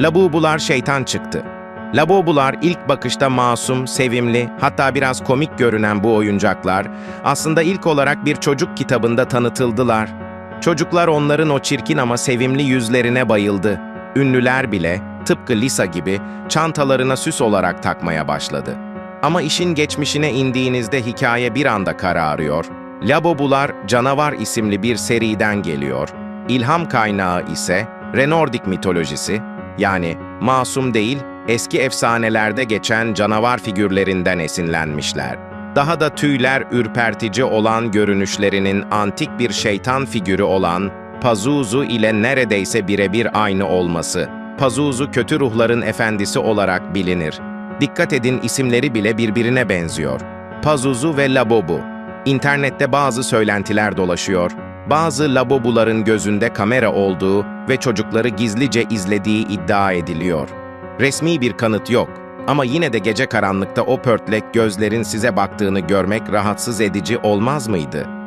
Labubular şeytan çıktı. Labubular ilk bakışta masum, sevimli, hatta biraz komik görünen bu oyuncaklar aslında ilk olarak bir çocuk kitabında tanıtıldılar. Çocuklar onların o çirkin ama sevimli yüzlerine bayıldı. Ünlüler bile, tıpkı Lisa gibi, çantalarına süs olarak takmaya başladı. Ama işin geçmişine indiğinizde hikaye bir anda kararıyor. Labubular Canavar isimli bir seriden geliyor. İlham kaynağı ise Renordik mitolojisi, yani masum değil, eski efsanelerde geçen canavar figürlerinden esinlenmişler. Daha da tüyler ürpertici olan görünüşlerinin antik bir şeytan figürü olan Pazuzu ile neredeyse birebir aynı olması. Pazuzu kötü ruhların efendisi olarak bilinir. Dikkat edin isimleri bile birbirine benziyor. Pazuzu ve Labobu. İnternette bazı söylentiler dolaşıyor. Bazı Labobuların gözünde kamera olduğu ve çocukları gizlice izlediği iddia ediliyor. Resmi bir kanıt yok ama yine de gece karanlıkta o pörtlek gözlerin size baktığını görmek rahatsız edici olmaz mıydı?